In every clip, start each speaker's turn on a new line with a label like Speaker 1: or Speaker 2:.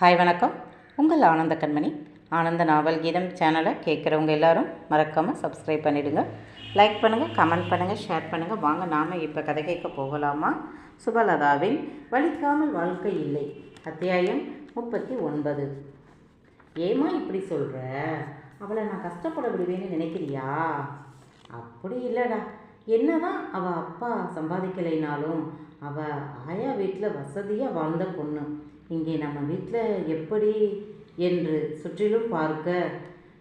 Speaker 1: Hi வணக்கம். உங்கள் ஆனந்த கண்மணி. ஆனந்த நாவல் கீதம் சேனலை கேட்குறவங்க எல்லாரும் மறக்காமல் சப்ஸ்கிரைப் பண்ணிவிடுங்க லைக் பண்ணுங்கள் கமெண்ட் பண்ணுங்கள் ஷேர் பண்ணுங்கள் வாங்க நாம் இப்போ கதை கேட்க போகலாமா? சுபலதாவின் வலிக்காமல் வாழ்க்கை இல்லை. அத்தியாயம் முப்பத்தி ஒன்பது. ஏமா இப்படி சொல்கிற அவளை நான் கஷ்டப்பட விடுவேன்னு நினைக்கிறியா? அப்படி இல்லைடா. என்னதான் அவள் அப்பா சம்பாதிக்கலைனாலும் அவள் ஆயா வீட்டில் வசதியாக வாழ்ந்த பொண்ணு. இங்கே நம்ம வீட்டில் எப்படி என்று சுற்றிலும் பார்க்க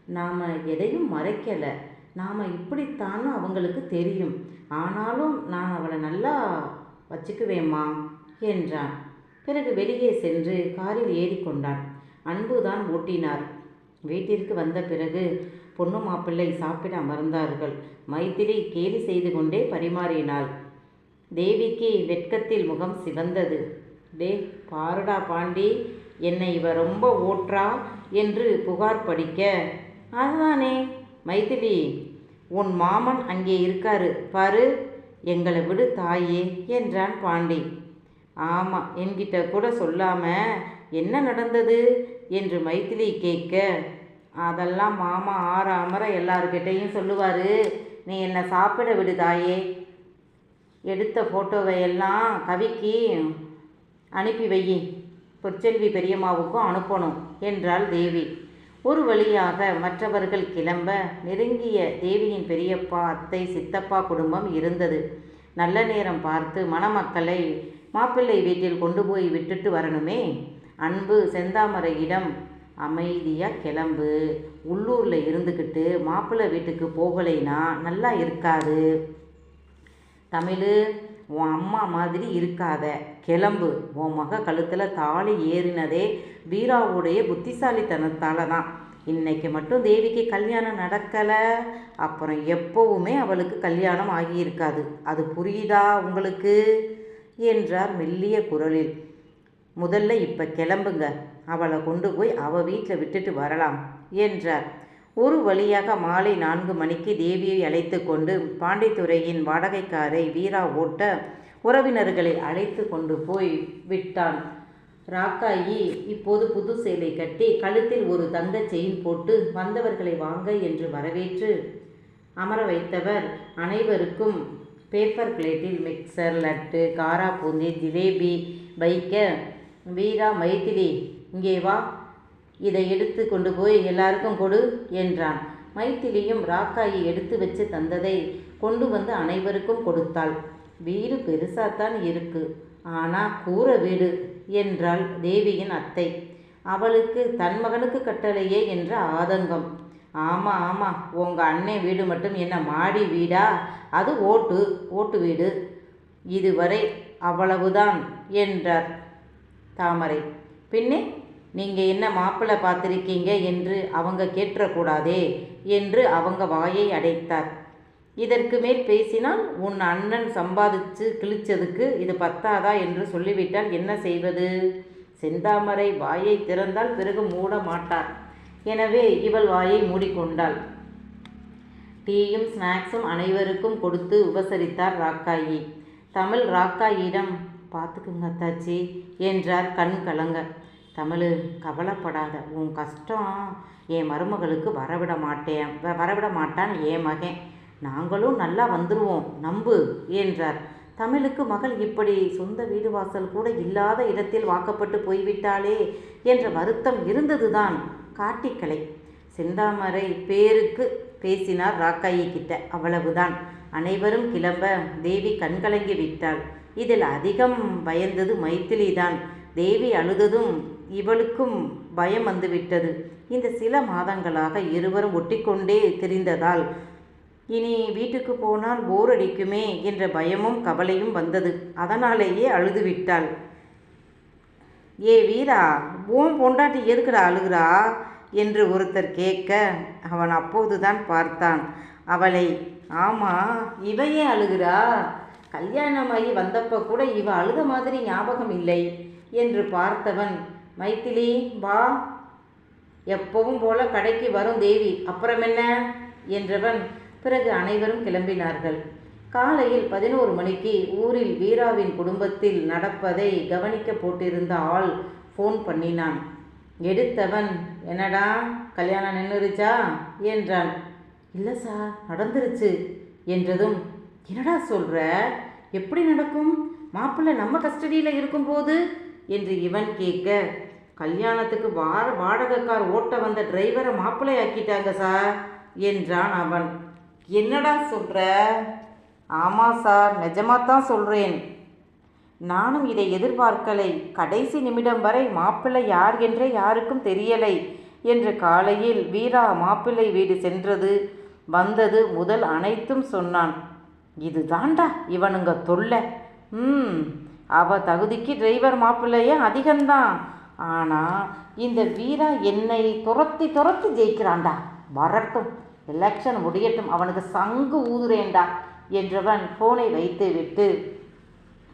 Speaker 1: நாம் எதையும் மறைக்கலை. நாம் இப்படித்தானும் அவங்களுக்கு தெரியும். ஆனாலும் நான் அவளை நல்லா வச்சுக்குவேம்மா என்றான். பிறகு வெளியே சென்று காரில் ஏறிக்கொண்டான். அன்புதான் ஓட்டினார். வீட்டிற்கு வந்த பிறகு பொண்ணு மாப்பிள்ளை சாப்பிட அமர்ந்தார்கள். மைத்திரி கேலி செய்து கொண்டே பரிமாறினாள். தேவிக்கு வெட்கத்தில் முகம் சிவந்தது. டே பாருடா பாண்டி என்னை இவ ரொம்ப ஓற்றா என்று புகார் படிக்க. அதுதானே மைதிலி உன் மாமன் அங்கே இருக்காரு பாரு எங்களை விடு தாயே என்றான் பாண்டி. ஆமாம் என்கிட்ட கூட சொல்லாம என்ன நடந்தது என்று மைதிலி கேட்க அதெல்லாம் மாமா ஆறாமற எல்லார்கிட்டையும் சொல்லுவார். நீ என்னை சாப்பிட விடு தாயே. எடுத்த ஃபோட்டோவை எல்லாம் கவிக்கு அனுப்பி வையி. பொற்செல்வி பெரியம்மாவுக்கும் அனுப்பணும் என்றாள் தேவி. ஒரு வழியாக மற்றவர்கள் கிளம்ப நெருங்கிய தேவியின் பெரியப்பா அத்தை சித்தப்பா குடும்பம் இருந்தது. நல்ல நேரம் பார்த்து மணமக்களை மாப்பிள்ளை வீட்டில் கொண்டு போய் விட்டுட்டு வரணுமே? அன்பு செந்தாமரையிடம் அமைதியாக கிளம்பு. உள்ளூரில் இருந்துக்கிட்டு மாப்பிள்ளை வீட்டுக்கு போகலைன்னா நல்லா இருக்காது. தமிழ் உன் அம்மா மாதிரி இருக்காத. கிளம்பு. உன் மக கழுத்தில் தாலி ஏறினதே வீராவுடைய புத்திசாலித்தனத்தால் தான் இன்னைக்கு மட்டும் தேவிக்கு கல்யாணம் நடக்கலை. அப்புறம் எப்போவுமே அவளுக்கு கல்யாணம் ஆகியிருக்காது. அது புரியுதா உங்களுக்கு? என்றார் மெல்லிய குரலில். முதல்ல இப்போ கிளம்புங்க. அவளை கொண்டு போய் அவள் வீட்டில் விட்டுட்டு வரலாம். என்றார். ஒரு வழியாக மாலை நான்கு மணிக்கு தேவியை அழைத்து கொண்டு பாண்டித்துறையின் வாடகைக்காரை வீரா ஓட்ட உறவினர்களை அழைத்து கொண்டு போய் விட்டான். ராக்காயி இப்போது புது சேலை கட்டி கழுத்தில் ஒரு தங்க செயின் போட்டு வந்தவர்களை வாங்க என்று வரவேற்று அமர வைத்தவர் அனைவருக்கும் பேப்பர் பிளேட்டில் மிக்சர் லட்டு காரா பூந்தி ஜிலேபி வைக்க வீரா மைத்திலி இங்கே வா இதை எடுத்து கொண்டு போய் எல்லாருக்கும் கொடு என்றான். மைத்திலியும் ராக்காயை எடுத்து வச்சு தந்ததை கொண்டு வந்து அனைவருக்கும் கொடுத்தாள். வீடு பெருசாத்தான் இருக்கு. ஆனால் கூரை வீடு என்றாள் தேவியின் அத்தை. அவளுக்கு தன் மகனுக்கு கட்டளையே என்ற ஆதங்கம். ஆமாம் ஆமாம் உங்கள் அண்ணன் வீடு மட்டும் என்ன மாடி வீடா? அது ஓட்டு ஓட்டு வீடு. இதுவரை அவ்வளவுதான் என்றார் தாமரை. பின்னே நீங்கள் என்ன மாப்பிள்ளை பார்த்துருக்கீங்க என்று அவங்க கேட்டக்கூடாதே என்று அவங்க வாயை அடைத்தார். இதற்கு மேல் பேசினால் உன் அண்ணன் சம்பாதிச்சு கிழிச்சதுக்கு இது பத்தாதா? என்று சொல்லிவிட்டால் என்ன செய்வது? செந்தாமரை வாயை திறந்தால் பிறகு மூட மாட்டார். எனவே இவள் வாயை மூடிக்கொண்டாள். டீயும் ஸ்நாக்ஸும் அனைவருக்கும் கொடுத்து உபசரித்தார் ராக்காயி. தமிழ் ராக்காயிடம் பார்த்துக்குங்க அத்தாச்சி என்றார் கண் கலங்க. தமிழ் கவலைப்படாத. உன் கஷ்டம் என் மருமகளுக்கு வரவிட மாட்டேன். வரவிட மாட்டான் என் மகன். நாங்களும் நல்லா வந்துருவோம். நம்பு என்றார். தமிழுக்கு மகள் இப்படி சொந்த வீடு வாசல் கூட இல்லாத இடத்தில் வாக்கப்பட்டு போய்விட்டாளே என்ற வருத்தம் இருந்ததுதான் காட்டிக்கலை. செந்தாமரை பேருக்கு பேசினார் ராக்காயி கிட்ட. அவ்வளவுதான். அனைவரும் கிளம்ப தேவி கண்கலங்கி விட்டாள். இதில் அதிகம் பயந்தது மைத்திலி தான் தேவி அழுததும் இவளுக்கும் பயம் வந்துவிட்டது. இந்த சில மாதங்களாக இருவரும் ஒட்டிக்கொண்டே தெரிந்ததால் இனி வீட்டுக்கு போனால் போர் அடிக்குமே என்ற பயமும் கவலையும் வந்தது. அதனாலேயே அழுது விட்டாள் ஏ வீரா உன் பொண்டாட்டி எதுக்குடா அழுகிறா? என்று ஒருத்தர் கேட்க அவன் அப்போதுதான் பார்த்தான். அவளை ஆமா இவையே அழுகிறா? கல்யாணமாகி வந்தப்ப கூட இவ அழுத மாதிரி ஞாபகம் இல்லை என்று பார்த்தவன் மைத்திலி வா. எப்பவும் போல கடைக்கு வரும் தேவி. அப்புறம் என்ன? என்றவன் பிறகு அனைவரும் கிளம்பினார்கள். காலையில் பதினோரு மணிக்கு ஊரில் வீராவின் குடும்பத்தில் நடப்பதை கவனிக்க போட்டிருந்த ஆள் ஃபோன் பண்ணினான். எடுத்தவன் என்னடா? கல்யாணம் நின்றுருச்சா என்றான். இல்லை சார் நடந்துருச்சு. என்றதும் என்னடா சொல்கிற எப்படி நடக்கும்? மாப்பிள்ளை நம்ம கஸ்டடியில் இருக்கும்போது? என்று இவன் கேட்க கல்யாணத்துக்கு வார வாடகை கார் ஓட்ட வந்த டிரைவரை மாப்பிள்ளை ஆக்கிட்டாங்க சார் என்றான் அவன். என்னடா சொல்கிற ஆமாம் சார் நிஜமாக தான் சொல்கிறேன் நானும் இதை எதிர்பார்க்கலை. கடைசி நிமிடம் வரை மாப்பிள்ளை யார் என்றே யாருக்கும் தெரியலை என்று காலையில் வீரா மாப்பிள்ளை வீடு சென்றது. வந்தது முதல் அனைத்தும் சொன்னான். இது தாண்டா இவனுங்க தொல்லை. ம் அவ தகுதிக்கு டிரைவர் மாப்பிள்ளையே அதிகம்தான். ஆனால் இந்த வீரா என்னை துரத்தி துரத்தி ஜெயிக்கிறான்டா. வரட்டும் எலெக்ஷன் முடியட்டும் அவனுக்கு சங்கு ஊதுறேன்டா என்றவன் ஃபோனை வைத்து விட்டு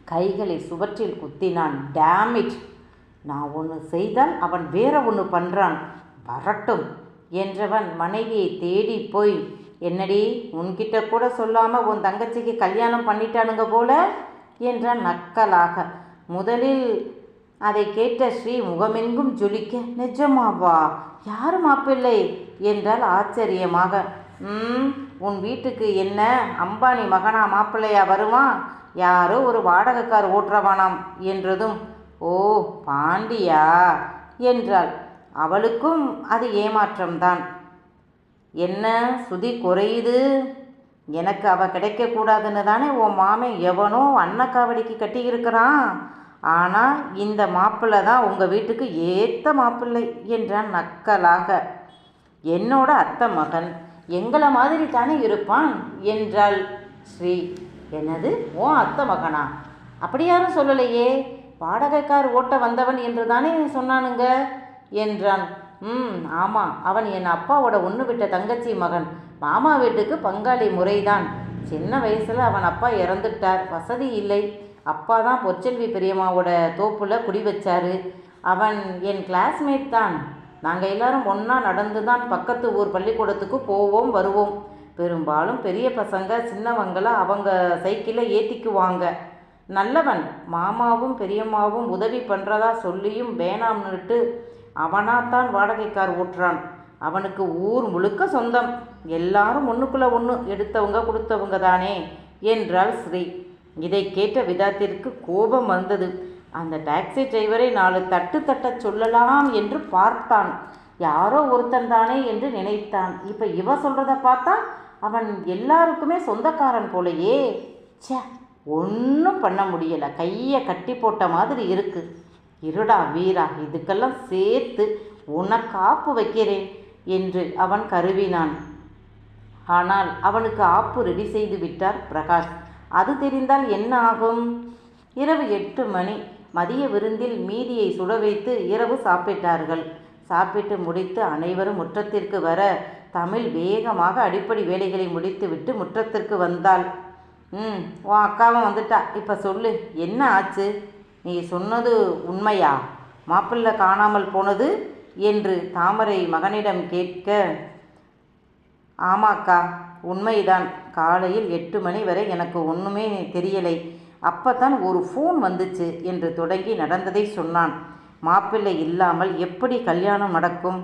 Speaker 1: கைகளை சுவற்றில் குத்தினான். டேமிட் நான் ஒன்று செய்தால் அவன் வேற ஒன்று பண்ணுறான் வரட்டும் என்றவன் மனைவியை தேடி போய் என்னடி உன்கிட்ட கூட சொல்லாமல் உன் தங்கச்சிக்கு கல்யாணம் பண்ணிட்டானுங்க போல? என்றான் நக்கலாக. முதலில் அதை கேட்ட ஸ்ரீ முகமெங்கும் ஜொலிக்க நிஜமாவா? யார் மாப்பிள்ளை? என்றால் ஆச்சரியமாக. ம் உன் வீட்டுக்கு என்ன? அம்பானி மகனா மாப்பிள்ளையா வருவான் யாரோ ஒரு வாடகைக்கார் ஓட்டுறவானாம் என்றதும் ஓ பாண்டியா என்றாள். அவளுக்கும் அது ஏமாற்றம்தான். என்ன? சுதி குறையுது? எனக்கு அவ கிடைக்கக்கூடாதுன்னு தானே உன் மாமன் எவனோ அன்னக்காவடிக்கு கட்டியிருக்கிறான்? ஆனால் இந்த மாப்பிள்ளை தான் உங்கள் வீட்டுக்கு ஏற்ற மாப்பிள்ளை என்றான் நக்கலாக. என்னோட அத்தை மகன் எங்களை மாதிரி தானே இருப்பான் என்றாள் ஸ்ரீ. என்னது? ஓ அத்தை மகனா? அப்படி யாரும் சொல்லலையே. வாடகைக்கார் ஓட்ட வந்தவன் என்று தானே சொன்னானுங்க என்றான். ம் ஆமாம் அவன் என் அப்பாவோட ஒன்று விட்ட தங்கச்சி மகன். மாமா வீட்டுக்கு பங்காளி முறைதான். சின்ன வயசில் அவன் அப்பா இறந்துட்டார். வசதி இல்லை. அப்பா தான் பொற்செல்வி பெரியம்மாவோட தோப்பில் குடி வச்சாரு. அவன் என் கிளாஸ்மேட் தான். நாங்கள் எல்லாரும் ஒன்றா நடந்து தான் பக்கத்து ஊர் பள்ளிக்கூடத்துக்கு போவோம் வருவோம். பெரும்பாலும் பெரிய பசங்க சின்னவங்கள அவங்க சைக்கிளை ஏற்றிக்குவாங்க நல்லவன் மாமாவும் பெரியம்மாவும் உதவி பண்ணுறதா சொல்லியும் வேணாம்னுட்டு அவனாத்தான் வாடகைக்கார் ஓட்டுறான் அவனுக்கு ஊர் முழுக்க சொந்தம். எல்லாரும் ஒன்றுக்குள்ளே ஒன்று எடுத்தவங்க கொடுத்தவங்க தானே? என்றாள் ஸ்ரீ. இதை கேட்ட விதாத்திற்கு கோபம் வந்தது. அந்த டாக்ஸி டிரைவரை நாலு தட்டு தட்ட சொல்லலாம் என்று பார்த்தான். யாரோ ஒருத்தன் தானே என்று நினைத்தான். இப்போ இவ சொல்கிறத பார்த்தா அவன் எல்லாருக்குமே சொந்தக்காரன் போலையே. ச்சே ஒன்றும் பண்ண முடியலை. கையை கட்டி போட்ட மாதிரி இருக்கு. இருடா வீரா இதுக்கெல்லாம் சேர்த்து உனக்கு ஆப்பு வைக்கிறேன் என்று அவன் கருவினான். ஆனால் அவனுக்கு ஆப்பு ரெடி செய்து விட்டார் பிரகாஷ். அது தெரிந்தால் என்ன ஆகும்? இரவு எட்டு மணி. மதிய விருந்தில் மீதியை சுட வைத்து இரவு சாப்பிட்டார்கள். சாப்பிட்டு முடித்து அனைவரும் முற்றத்திற்கு வர தமிழ் வேகமாக அடிப்படை வேலைகளை முடித்துவிட்டு முற்றத்திற்கு வந்தாள். ம் உன் அக்காவும் வந்துட்டா. இப்போ சொல்லு என்ன ஆச்சு? நீ சொன்னது உண்மையா? மாப்பிள்ளை காணாமல் போனது? என்று தாமரை மகனிடம் கேட்க ஆமாக்கா உண்மைதான். காலையில் எட்டு மணி வரை எனக்கு ஒன்றுமே தெரியலை. அப்பதான் ஒரு ஃபோன் வந்துச்சு என்று தொடங்கி நடந்ததை சொன்னான். மாப்பிள்ளை இல்லாமல் எப்படி கல்யாணம் நடக்கும்?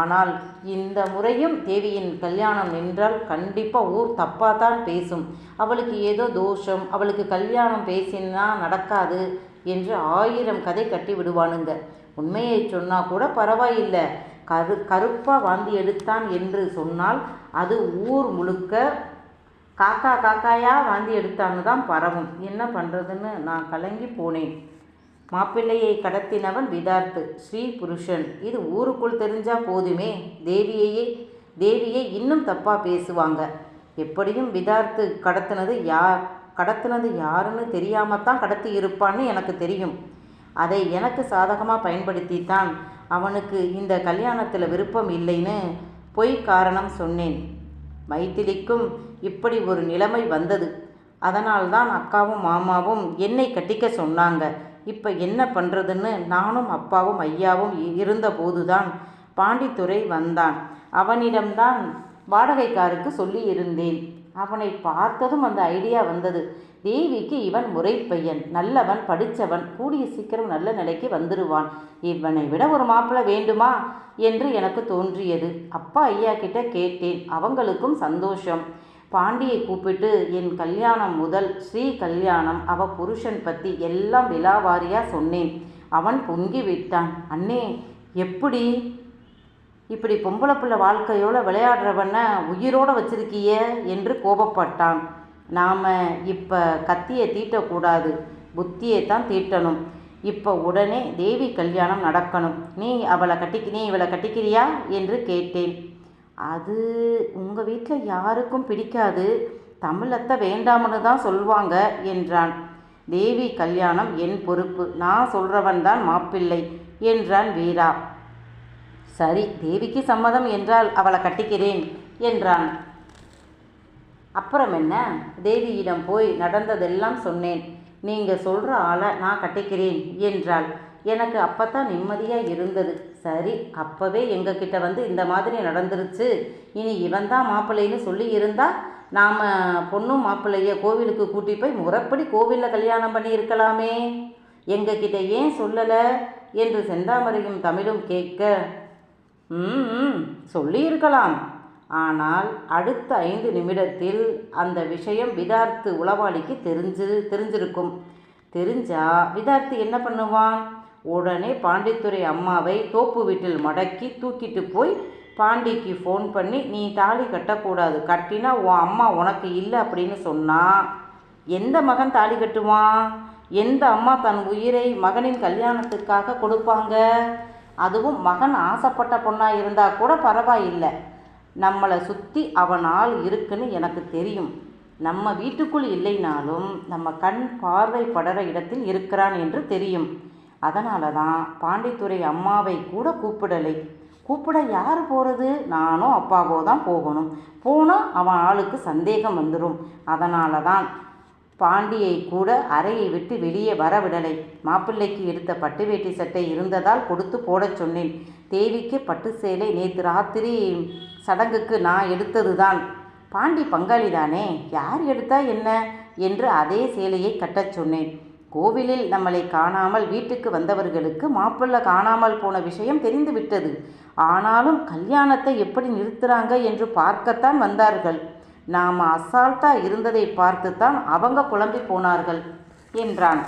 Speaker 1: ஆனால் இந்த முறையும் தேவியின் கல்யாணம் நின்றால் கண்டிப்பாக ஊர் தப்பாக தான் பேசும். அவளுக்கு ஏதோ தோஷம் அவளுக்கு கல்யாணம் பேசினா நடக்காது என்று ஆயிரம் கதை கட்டி விடுவானுங்க. உண்மையை சொன்னால் கூட பரவாயில்லை. கரு கருப்பாக வாந்தி எடுத்தான் என்று சொன்னால் அது ஊர் முழுக்க காக்கா காக்காயா வாந்தி எடுத்தான்னு தான் பரவும். என்ன பண்ணுறதுன்னு நான் கலங்கி போனேன். மாப்பிள்ளையை கடத்தினவன் விதார்த்து ஸ்ரீ புருஷன். இது ஊருக்குள் தெரிஞ்சா போதுமே. தேவியையே தேவியை இன்னும் தப்பாக பேசுவாங்க. எப்படியும் விதார்த்து கடத்தினது யார் கடத்தினது யாருன்னு தெரியாமல் தான் கடத்தி இருப்பான்னு எனக்கு தெரியும். அதை எனக்கு சாதகமாக பயன்படுத்தித்தான். அவனுக்கு இந்த கல்யாணத்தில் விருப்பம் இல்லைன்னு பொய் காரணம் சொன்னேன். மைத்திலிக்கும் இப்படி ஒரு நிலைமை வந்தது. அதனால்தான் அக்காவும் மாமாவும் என்னை கட்டிக்க சொன்னாங்க. இப்போ என்ன பண்ணுறதுன்னு நானும் அப்பாவும் ஐயாவும் இருந்தபோதுதான் பாண்டித்துரை வந்தான். அவனிடம்தான் வாடகைக்காருக்கு சொல்லி இருந்தேன் அவனை பார்த்ததும் அந்த ஐடியா வந்தது. தேவிக்கு இவன் முறைப்பையன் நல்லவன் படித்தவன் கூடிய சீக்கிரம் நல்ல நிலைக்கு வந்துடுவான் இவனை விட ஒரு மாப்பிள்ளை வேண்டுமா என்று எனக்கு தோன்றியது. அப்பா ஐயா கிட்ட கேட்டேன். அவங்களுக்கும் சந்தோஷம். பாண்டியை கூப்பிட்டு என் கல்யாணம் முதல் ஸ்ரீ கல்யாணம் அவ புருஷன் பற்றி எல்லாம் விலாவாரியாக சொன்னேன். அவன் பொங்கி விட்டான். அண்ணே எப்படி? இப்படி பொம்பளை பிள்ளை வாழ்க்கையோட விளையாடுறவன உயிரோட வச்சிருக்கிய என்று கோபப்பட்டான். நாம் இப்போ கத்தியை தீட்டக்கூடாது. புத்தியை தான் தீட்டணும். இப்போ உடனே தேவி கல்யாணம் நடக்கணும். நீ அவளை கட்டிக்க நீ இவளை கட்டிக்கிறியா என்று கேட்டேன். அது உங்கள் வீட்டில் யாருக்கும் பிடிக்காது. தமிழத்தை வேண்டாம்னு தான் சொல்வாங்க என்றான். தேவி கல்யாணம் என் பொறுப்பு. நான் சொல்கிறவன் தான் மாப்பிள்ளை என்றான் வீரா. சரி தேவிக்கு சம்மதம் என்றால் அவளை கட்டிக்கிறேன் என்றான். அப்புறம் என்ன? தேவியிடம் போய் நடந்ததெல்லாம் சொன்னேன். நீங்கள் சொல்கிற ஆளை நான் கட்டிக்கிறேன் என்றாள். எனக்கு அப்போ நிம்மதியாக இருந்தது. சரி அப்போவே எங்ககிட்ட வந்து இந்த மாதிரி நடந்துருச்சு. இனி இவன் தான் மாப்பிள்ளைன்னு சொல்லி இருந்தால் நாம் பொண்ணும் மாப்பிள்ளைய கோவிலுக்கு கூட்டி போய் முறைப்படி கோவிலில் கல்யாணம் பண்ணியிருக்கலாமே. எங்ககிட்ட ஏன் சொல்லலை? என்று செந்தாமரையும் தமிழும் கேட்க ம் சொல்லியிருக்கலாம். ஆனால் அடுத்த ஐந்து நிமிடத்தில் அந்த விஷயம் விதார்த்து உளவாளிக்கு தெரிஞ்சு தெரிஞ்சிருக்கும். தெரிஞ்சா விதார்த்து என்ன பண்ணுவான்? உடனே பாண்டித்துறை அம்மாவை தோப்பு வீட்டில் மடக்கி தூக்கிட்டு போய் பாண்டிக்கு ஃபோன் பண்ணி நீ தாலி கட்டக்கூடாது. கட்டினா உன் அம்மா உனக்கு இல்லை அப்படின்னு சொன்னா எந்த மகன் தாலி கட்டுவான்? எந்த அம்மா தன் உயிரை மகனின் கல்யாணத்துக்காக கொடுப்பாங்க? அதுவும் மகன் ஆசைப்பட்ட பொண்ணாக இருந்தால் கூட பரவாயில்லை. நம்மளை சுற்றி அவன் ஆள் இருக்குன்னு எனக்கு தெரியும். நம்ம வீட்டுக்குள் இல்லைனாலும் நம்ம கண் பார்வை படுற இடத்தில் இருக்கிறான் என்று தெரியும். அதனால தான் பாண்டித்துறை அம்மாவை கூட கூப்பிடலை. கூப்பிட யார் போகிறது நானும் அப்பாவோ தான் போகணும். போனால் அவன் ஆளுக்கு சந்தேகம் வந்துடும் அதனால தான் பாண்டியை கூட அறையை விட்டு வெளியே வரவிடலை. மாப்பிள்ளைக்கு எடுத்த பட்டு வேட்டி சட்டை இருந்ததால் கொடுத்து போடச் சொன்னேன். தேவிக்கு பட்டு சேலை நேற்று ராத்திரி சடங்குக்கு நான் எடுத்தது தான் பாண்டி பங்காளி தானே யார் எடுத்தா என்ன? என்று அதே சேலையை கட்டச் சொன்னேன். கோவிலில் நம்மளை காணாமல் வீட்டுக்கு வந்தவர்களுக்கு மாப்பிள்ளை காணாமல் போன விஷயம் தெரிந்துவிட்டது. ஆனாலும் கல்யாணத்தை எப்படி நிறுத்துறாங்க என்று பார்க்கத்தான் வந்தார்கள். நாம் அசால்ட்டாக இருந்ததை பார்த்துத்தான் அவங்க குழம்பி போனார்கள் என்றான்.